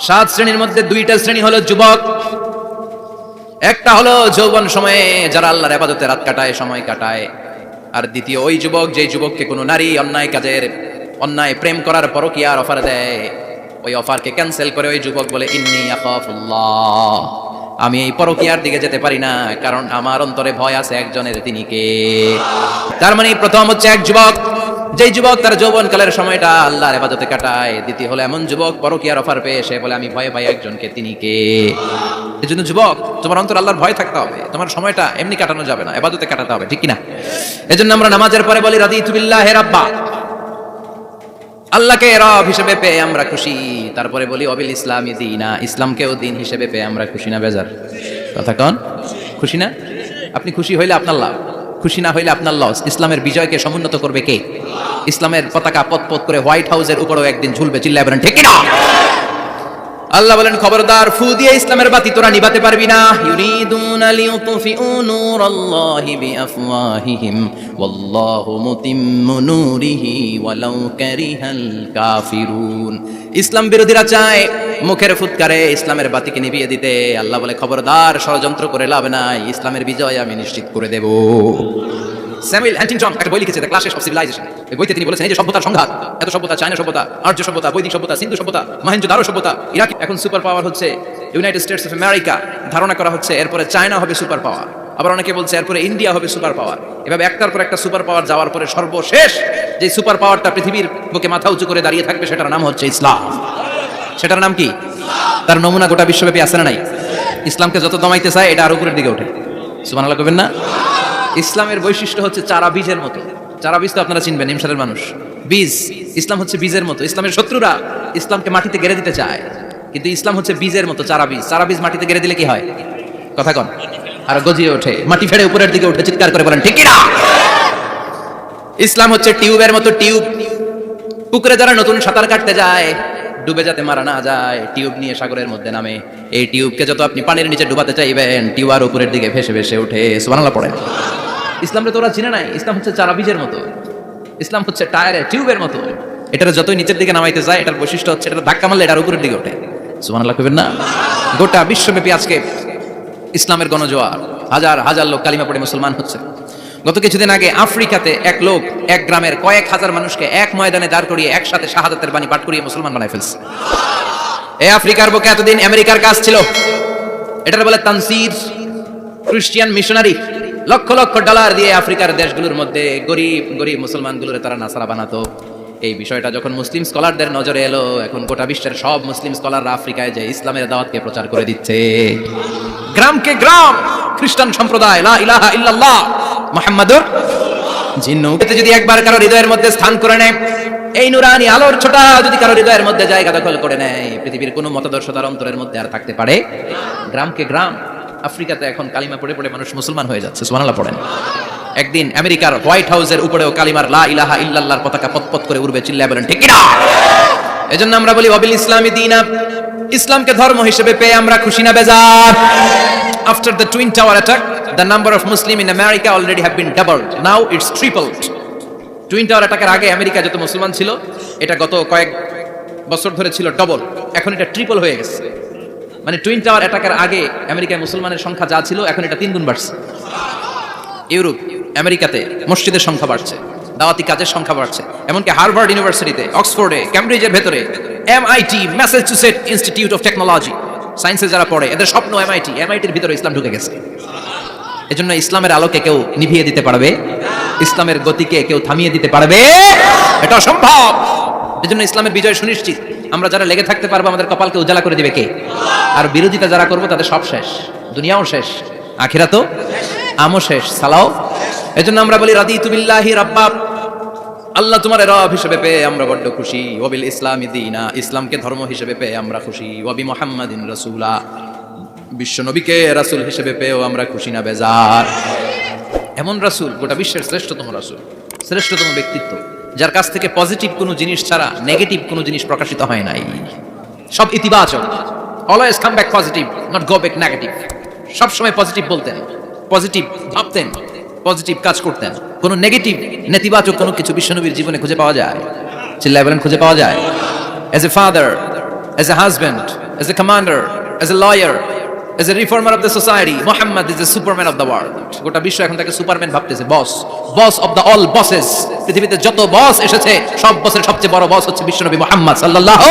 সাত শ্রেণির মধ্যে দুইটা শ্রেণি হলো যুবক, একটা হলো যৌবন সময়ে যারা আল্লাহর আবাদতে রাত কাটায়, সময় কাটায়। আর দ্বিতীয়, ওই যুবক যে যুবককে কোনো নারী অন্যায় কাজের, অন্যায় প্রেম করার পরও কি আর অফার দেয়, ওই অফারকে ক্যান্সেল করে ওই যুবক বলে, ইন্নি আমি এই পরকিয়ার দিকে যেতে পারি না, কারণ আমার অন্তরে ভয় আছে একজনের তিনি কে। তার মানে প্রথম হচ্ছে এক যুবক যেই যুবক তার যৌবনকালের সময়টা আল্লাহর আবাদতে কাটায়, দ্বিতীয় হলো এমন যুবক পরকিয়ার অফার পেয়ে সে বলে, আমি ভয়ে পাই একজনকে, তিনি কে? এই জন্য যুবক, তোমার অন্তর আল্লাহর ভয় থাকতে হবে, তোমার সময়টা এমনি কাটানো যাবে না এবাদতে কাটাতে হবে, ঠিক কিনা? এজন্য আমরা নামাজের পরে বলি রাদি তুবিল্লাহ রাব্বা। আল্লাহকে রব হিসেবে পেয়ে আমরা খুশি, তারপরে বলি, অবিল ইসলামী দিনা। ইসলামকেও দিন হিসেবে পেয়ে আমরা খুশি না, বেজার। কথা কন, খুশি না? আপনি খুশি হইলে আপনার লাভ, খুশি না হইলে আপনার লস। ইসলামের বিজয়কে সমুন্নত করবে কে? ইসলামের পতাকা পথ করে হোয়াইট হাউসের উপরেও একদিন ঝুলবে, চিল্লায় বলেন, ঠিক কিনা? আল্লাহ বলেন, খবরদার, ফু দিয়ে ইসলামের বাতি তোরা নিভাতে পারবি না। ইউরিদুনা লিউতফিউ নূরাল্লাহি বিআফওয়াহিহিম, ওয়াল্লাহু মুতিম্মু নূরিহি ওয়ালাউ কারিহাল কাফিরুন। ইসলাম বিরোধীরা চায় মুখের ফুৎকারে ইসলামের বাতিকে নিভিয়ে দিতে। আল্লাহ বলে, খবরদার, ষড়যন্ত্র করে লাভ নাই, ইসলামের বিজয় আমি নিশ্চিত করে দেব। স্যামুয়েল হ্যান্টিংটন একটা বই লিখেছে, দ্য ক্লাসেস অফ সিভিলাইজেশন। এই বইতে তিনি বলেছেন, এই যে সভ্যতার সংঘাত, এত সভ্যতা, চায়না সভ্যতা, আর্য সভ্যতা, বৈদিক সভ্যতা, সিন্ধু সভ্যতা, মহেন্দ্র মহেঞ্জোদারো সভ্যতা, ইরাক, এখন সুপার পাওয়ার হচ্ছে ইউনাইটেড স্টেটস অফ আমেরিকা ধারণা করা হচ্ছে এরপরে চায়না হবে সুপার পাওয়ার আবার অনেকে বলছে এরপরে ইন্ডিয়া হবে সুপার পাওয়ার এভাবে একটার পর একটা সুপার পাওয়ার যাওয়ার পরে সর্বশেষ যে সুপার পাওয়ারটা পৃথিবীর বুকে মাথা উঁচু করে দাঁড়িয়ে থাকবে, সেটার নাম হচ্ছে ইসলাম। সেটার নাম কি? তার নমুনা গোটা বিশ্বব্যাপী আছে না নাই? ইসলামকে যত দমাইতে চায়, এটা আর উপরের দিকে ওঠে। সুমান আল্লাহ করবেন না? ইসলামের বৈশিষ্ট্য হচ্ছে চারা বীজের মতো। চারা বীজ তো আপনারা চিনবেন ইমসারের মানুষ। বীজ, ইসলাম হচ্ছে বীজের মতো। ইসলামের শত্রুরা ইসলামকে মাটিতে গেড়ে দিতে চায়। কিন্তু ইসলাম হচ্ছে বীজের মতো, চারা বীজ। চারা বীজ মাটিতে গেড়ে দিলে কি হয়? কথা কন। আর গজিয়ে ওঠে। মাটি ফেড়ে উপরের দিকে উঠে চিৎকার করে বলেন, ঠিক না? ইসলাম হচ্ছে টিউবের মতো টিউব। পুকুরে যারা নতুন সাঁতার কাটতে যায় ডুবে যাতে মারা না যায়, টিউব নিয়ে সাগরের মধ্যে নামে। এই টিউবকে যত আপনি পানির নিচে ডুবাতে চাইবেন টিউব আর উপরের দিকে ভেসে ভেসে উঠে সুবহানাল্লাহ পড়েন। ইসলামটা তোরা চিনে নাই, ইসলাম হচ্ছে চারা বীজের মতো। ইসলাম হচ্ছে টায়ারে, টিউবের মতো। এটার যতই নিচের দিকে নামাইতে যায়, এটার বৈশিষ্ট্য হচ্ছে এটা ধাক্কা মারলে এটার উপরের দিকে ওঠে। সুবহানাল্লাহ কইবেন না? গোটা বিশ্বব্যাপী আজকে ইসলামের গণজোয়ার। হাজার হাজার লোক কালিমা পড়ে মুসলমান হচ্ছে। গত কিছুদিন আগে আফ্রিকাতে এক লোক এক গ্রামের কয়েক হাজার মানুষকে এক ময়দানে দাঁড় করিয়ে একসাথে শাহাদাতের বাণী পাঠ করিয়ে মুসলমান বানায় ফেলছে। এই আফ্রিকার বুকে এতদিন আমেরিকার কাজ ছিল। এটার বলে Tansir, Christian missionary, lakh lakh dollar দিয়ে আফ্রিকার দেশগুলোর মধ্যে গরিব গরিব মুসলমানগুলোর তারা নাসারা বানাতো। এই বিষয়টা যখন মুসলিম স্কলারদের নজরে এলো, এখন গোটা বিশ্বের সব মুসলিম স্কলাররা আফ্রিকায় যে ইসলামের দাওয়াতকে প্রচার করে দিচ্ছে। গ্রামকে গ্রাম, খ্রিস্টান সম্প্রদায়, লা ইলাহা ইল্লাল্লাহ মুহাম্মাদুর জিন্নুতে যদি একবার কারও হৃদয়ের মধ্যে স্থান করে নেয়, এই নুরানি আলোর ছোটা যদি কারও হৃদয়ের মধ্যে জায়গা দখল করে নেয়, পৃথিবীর কোনো মতাদর্শ তার অন্তরের মধ্যে আর থাকতে পারে। গ্রামকে গ্রাম, আফ্রিকাতে এখন কালিমা পড়ে পড়ে মানুষ মুসলমান হয়ে যাচ্ছে, সুবহানাল্লাহ পড়েন। একদিন আমেরিকার হোয়াইট হাউসের উপরেও কালিমার লা ইলাহা ইল্লাল্লাহর পতাকা পতপত করে উড়বে, চিল্লায় বলেন, ঠিক কিনা? এজন্য আমরা বলি, অবিল ইসলামী দিনা, ইসলামকে ধর্ম হিসেবে পেয়ে আমরা খুশি না, বেজার। After the twin tower attack the number of Muslim in America already have been doubled now it's tripled twin tower অ্যাটাকের আগে আমেরিকা যত মুসলমান ছিল, এটা গত কয়েক বছর ধরে ছিল ডবল এখন এটা ট্রিপল হয়ে গেছে। মানে টুইন টাওয়ার অ্যাটাকের আগে আমেরিকায় মুসলমানের সংখ্যা যা ছিল, এখন এটা তিন গুণ বাড়ছে। ইউরোপ আমেরিকাতে মসজিদের সংখ্যা বাড়ছে, দাওয়াতি কাজের সংখ্যা বাড়ছে, এমনকি হার্ভার্ড ইউনিভার্সিটিতে অক্সফোর্ডে ক্যামব্রিজের ভেতরে MIT Massachusetts institute of technology সায়েন্সে যারা পড়ে, এদের স্বপ্ন এমআইটি এমআইটির ভিতরে ইসলাম ঢুকে গেছে। এজন্য ইসলামের আলোকে কেউ নিভিয়ে দিতে পারবে, ইসলামের গতিকে কেউ থামিয়ে দিতে পারবে। এটা অসম্ভব। এজন্য ইসলামের বিজয় সুনিশ্চিত। আমরা যারা লেগে থাকতে পারব, আমাদের কপালকে উজালা করে দিবে কে? আর বিরোধিতা যারা করব, তাদের সব শেষ। দুনিয়াও শেষ আখিরা তো আমও শেষ, সালাও। এজন্য আমরা বলি রাদি তুবিল্লাহি রাব্বা আল্লাহ তোমার রব হিসেবে পেয়ে আমরা বড্ড খুশি। ওবিল ইসলামী দিনা। ইসলামকে ধর্ম হিসেবে পেয়ে আমরা খুশি। ওবি মোহাম্মদিন রসুলা। বিশ্ব নবীকে রাসুল হিসেবে পেয়েও আমরা খুশি না বেজার। এমন রাসুল গোটা বিশ্বের শ্রেষ্ঠতম রাসুল শ্রেষ্ঠতম ব্যক্তিত্ব যার কাছ থেকে পজিটিভ কোনো জিনিস ছাড়া নেগেটিভ কোনো জিনিস প্রকাশিত হয় নাই। সব ইতিবাচক always come back positive not go back negative সবসময় পজিটিভ বলতেন পজিটিভ ভাবতেন পজিটিভ কাজ করতেন। কোনো নেগেটিভ নেতিবাচক কোনো কিছু বিশ্বনবীর জীবনে খুঁজে পাওয়া যায়? চিল্লায় বলেন খুঁজে পাওয়া যায়? As a father as a husband as a commander, as a lawyer, as a reformer of the society, Muhammad is the superman of the world. গোটা বিশ্ব এখন তাকে সুপারম্যান ভাবতেছে boss boss of the all bosses পৃথিবীতে যত বস এসেছে সব বসের সবচেয়ে বড় বস হচ্ছে বিশ্বনবী মোহাম্মদ সাল্লাল্লাহু